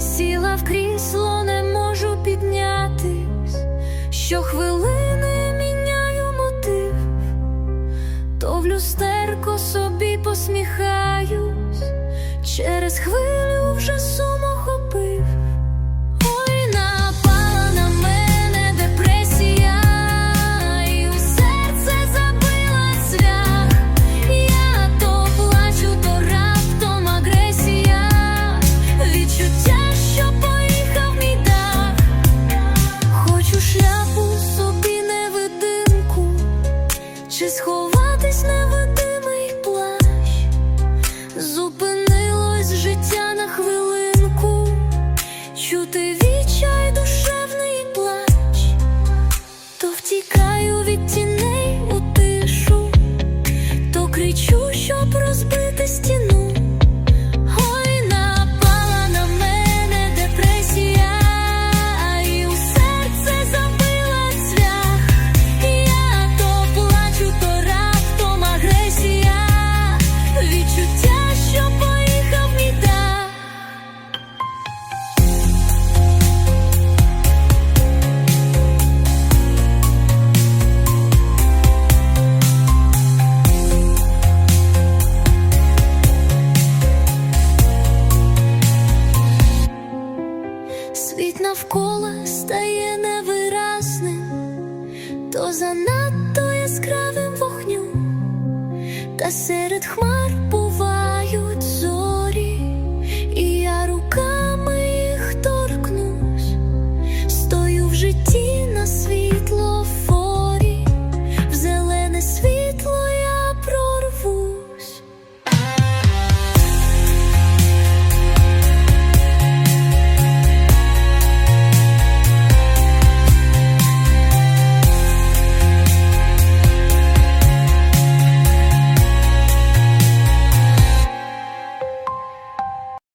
сіла в крісло, не можу піднятись, Щохвилини міняю мотив, то в люстерко собі посміхаюсь, через хвилю вже сум. сховатись невидимий плащ, зупинилось життя на хвилинку, чути вічай душу. світ навколо стає невиразним, то занадто яскравим вогню, та серед хмар.